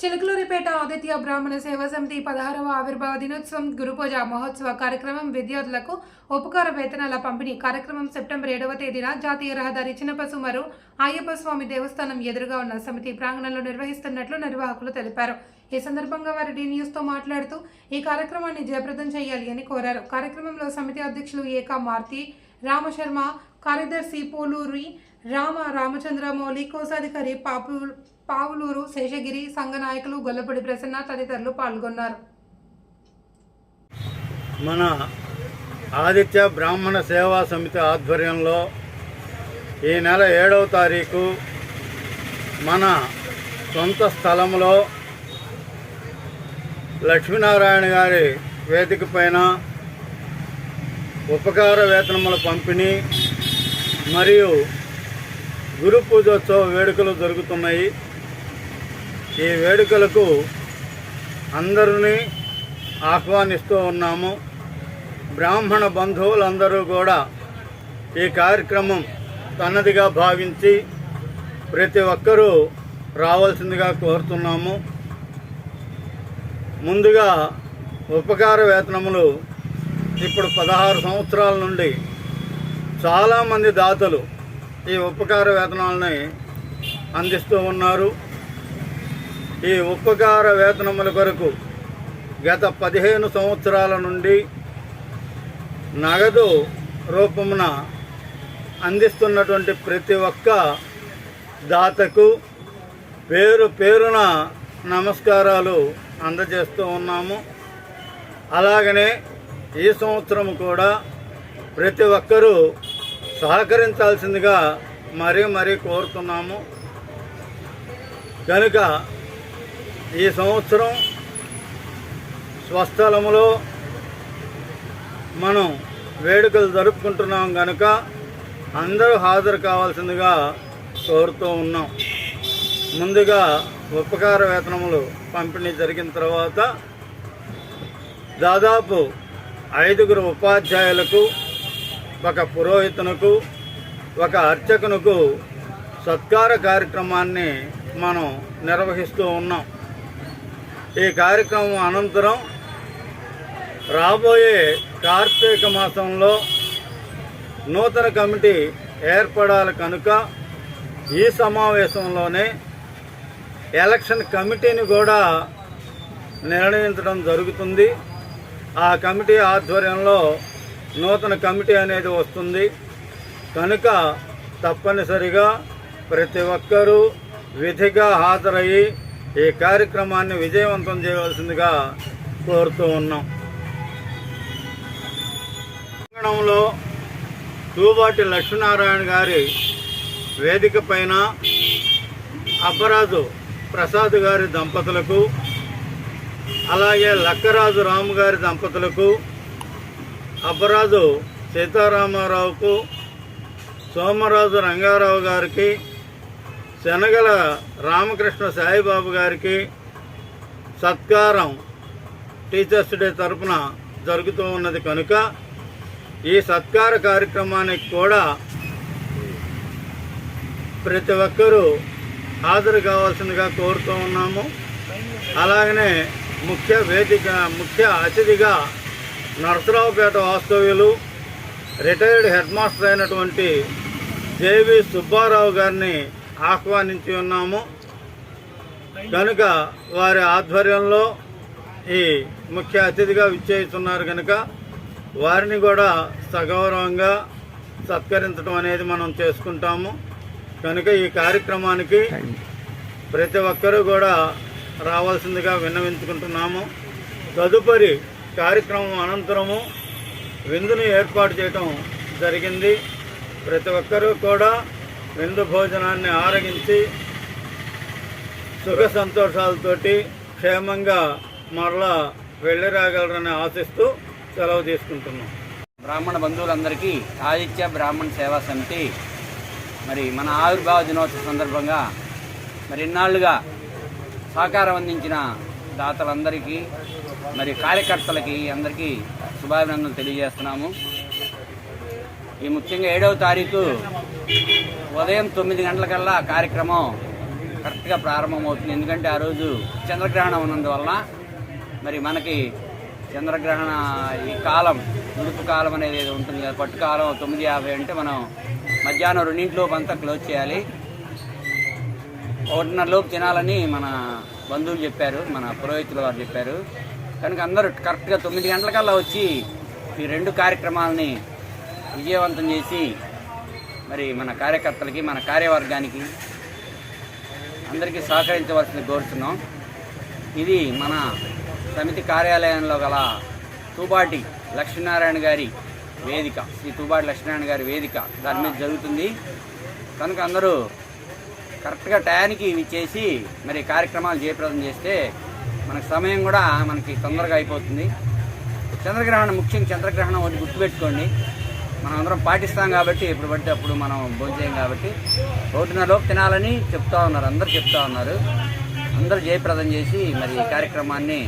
చిలుకలూరిపేట ఆదిత్య బ్రాహ్మణ సేవా సమితి పదహారవ ఆవిర్భావ దినోత్సవం గురుపూజ మహోత్సవ కార్యక్రమం విద్యార్థులకు ఉపకార వేతనాల పంపిణీ కార్యక్రమం సెప్టెంబర్ ఏడవ తేదీన జాతీయ రహదారి చిన్నపసుమరు అయ్యప్ప స్వామి దేవస్థానం ఎదురుగా ఉన్న సమితి ప్రాంగణంలో నిర్వహిస్తున్నట్లు నిర్వాహకులు తెలిపారు. ఈ సందర్భంగా వారు డి న్యూస్తో మాట్లాడుతూ ఈ కార్యక్రమాన్ని జయప్రదం చేయాలి అని కోరారు. కార్యక్రమంలో సమితి అధ్యక్షులు ఏకా మారుతి రామశర్మ కార్యదర్శి పోలూరి రామ రామచంద్రమౌళి కోశాధికారి పాపు పావులూరు శేషగిరి సంఘ నాయకులు గొల్లపూడి ప్రసన్న తదితరులు పాల్గొన్నారు. మన ఆదిత్య బ్రాహ్మణ సేవా సమితి ఆధ్వర్యంలో ఈ నెల ఏడవ తారీఖు మన సొంత స్థలంలో లక్ష్మీనారాయణ గారి వేదిక పైన ఉపకార వేతనముల పంపిణీ మరియు గురు పూజోత్సవ వేడుకలు జరుగుతున్నాయి. ఈ వేడుకలకు అందరినీ ఆహ్వానిస్తూ ఉన్నాము. బ్రాహ్మణ బంధువులందరూ కూడా ఈ కార్యక్రమం తనదిగా భావించి ప్రతి ఒక్కరూ రావాల్సిందిగా కోరుతున్నాము. ముందుగా ఉపకార వేతనములు ఇప్పుడు పదహారు సంవత్సరాల నుండి చాలామంది దాతలు ఈ ఉపకార వేతనాలని అందిస్తూ ఉన్నారు. ఈ ఉపకార వేతనముల కొరకు గత పదిహేను సంవత్సరాల నుండి నగదు రూపమున అందిస్తున్నటువంటి ప్రతి ఒక్క దాతకు పేరు పేరున నమస్కారాలు అందజేస్తూ ఉన్నాము. అలాగనే ఈ సంవత్సరం కూడా ప్రతి ఒక్కరూ సహకరించాల్సిందిగా మరీ మరీ కోరుతున్నాము. కనుక ఈ సంవత్సరం స్వస్థలములో మనం వేడుకలు జరుపుకుంటున్నాం కనుక అందరూ హాజరు కావాల్సిందిగా కోరుతూ ఉన్నాం. ముందుగా ఉపకార వేతనములు పంపిణీ జరిగిన తర్వాత దాదాపు ఐదుగురు ఉపాధ్యాయులకు ఒక పురోహితునకు ఒక అర్చకునకు సత్కార కార్యక్రమాన్ని మనం నిర్వహిస్తూ ఉన్నాం. ఈ కార్యక్రమం అనంతరం రాబోయే కార్తీక మాసంలో నూతన కమిటీ ఏర్పడాలి కనుక ఈ సమావేశంలోనే ఎలక్షన్ కమిటీని కూడా నిర్ణయించడం జరుగుతుంది. ఆ కమిటీ ఆధ్వర్యంలో నూతన కమిటీ అనేది వస్తుంది. కనుక తప్పనిసరిగా ప్రతి ఒక్కరూ విధిగా హాజరయ్యి ఈ కార్యక్రమాన్ని విజయవంతం చేయవలసిందిగా కోరుతూ ఉన్నాం. ప్రాంగణంలో తూబాటి లక్ష్మీనారాయణ గారి వేదిక పైన అబ్బరాజు ప్రసాద్ గారి దంపతులకు అలాగే లక్కరాజు రాము గారి దంపతులకు అబ్బరాజు సీతారామారావుకు సోమరాజు రంగారావు గారికి శనగల రామకృష్ణ సాయిబాబు గారికి సత్కారం. టీచర్స్ డే తరపున జరుగుతూ ఉన్నది కనుక ఈ సత్కార కార్యక్రమానికి కూడా ప్రతి ఒక్కరూ హాజరు కావాల్సిందిగా కోరుతూ ఉన్నాము. అలాగనే ముఖ్య వేదిక ముఖ్య అతిథిగా నరసరావుపేట వాస్తవ్యులు రిటైర్డ్ హెడ్ మాస్టర్ అయినటువంటి జేవి సుబ్బారావు గారిని ఆహ్వానించి ఉన్నాము. కనుక వారి ఆధ్వర్యంలో ఈ ముఖ్య అతిథిగా విచ్చేస్తున్నారు కనుక వారిని కూడా సగౌరవంగా సత్కరించడం అనేది మనం చేసుకుంటాము. కనుక ఈ కార్యక్రమానికి ప్రతి ఒక్కరూ కూడా రావాల్సిందిగా విన్నవించుకుంటున్నాము. తదుపరి కార్యక్రమం అనంతరము విందును ఏర్పాటు చేయటం జరిగింది. ప్రతి ఒక్కరూ కూడా విందు భోజనాన్ని ఆరగించి సుఖ సంతోషాలతోటి క్షేమంగా మరలా వెళ్ళి రాగలరని ఆశిస్తూ సెలవు తీసుకుంటున్నాం. బ్రాహ్మణ బంధువులందరికీ ఆదిత్య బ్రాహ్మణ సేవా సమితి మరి మన ఆవిర్భావ దినోత్సవ సందర్భంగా మరి ఇన్నాళ్ళుగా సహకారం అందించిన దాతలందరికీ మరి కార్యకర్తలకి అందరికీ శుభాభినందనలు తెలియజేస్తున్నాము. ఈ ముఖ్యంగా ఏడవ తారీఖు ఉదయం తొమ్మిది గంటలకల్లా కార్యక్రమం కరెక్ట్గా ప్రారంభమవుతుంది. ఎందుకంటే ఆ రోజు చంద్రగ్రహణం ఉన్నందువలన మరి మనకి చంద్రగ్రహణ ఈ కాలం ఉడుపు కాలం అనేది ఏదో ఉంటుంది కదా. పట్టు కాలం తొమ్మిది యాభై అంటే మనం మధ్యాహ్నం రెండింటిలోపు అంతా క్లోజ్ చేయాలి. ఒకటిన్నరలోపు తినాలని మన బంధువులు చెప్పారు మన పురోహితులు వారు చెప్పారు. కనుక అందరూ కరెక్ట్గా తొమ్మిది గంటలకల్లా వచ్చి ఈ రెండు కార్యక్రమాలని విజయవంతం చేసి మరి మన కార్యకర్తలకి మన కార్యవర్గానికి అందరికీ సహకరించవలసింది కోరుతున్నాం ఇది మన సమితి కార్యాలయంలో గల తూబాటి లక్ష్మీనారాయణ గారి వేదిక. శ్రీ తూబాటి లక్ష్మీనారాయణ గారి వేదిక దాని మీద జరుగుతుంది. కనుక అందరూ కరెక్ట్గా టయానికి ఇవి చేసి మరి కార్యక్రమాలు జయప్రదం చేస్తే మనకు సమయం కూడా మనకి తొందరగా అయిపోతుంది. చంద్రగ్రహణం ముఖ్యంగా చంద్రగ్రహణం ఒకటి గుర్తుపెట్టుకోండి. మనం అందరం పాటిస్తాం కాబట్టి ఎప్పుడు పడితే అప్పుడు మనం భోజనం కాబట్టి ఒకటిన్నరలోపు తినాలని చెప్తా ఉన్నారు అందరు చెప్తా ఉన్నారు. అందరూ జయప్రదం చేసి మరి ఈ కార్యక్రమాన్ని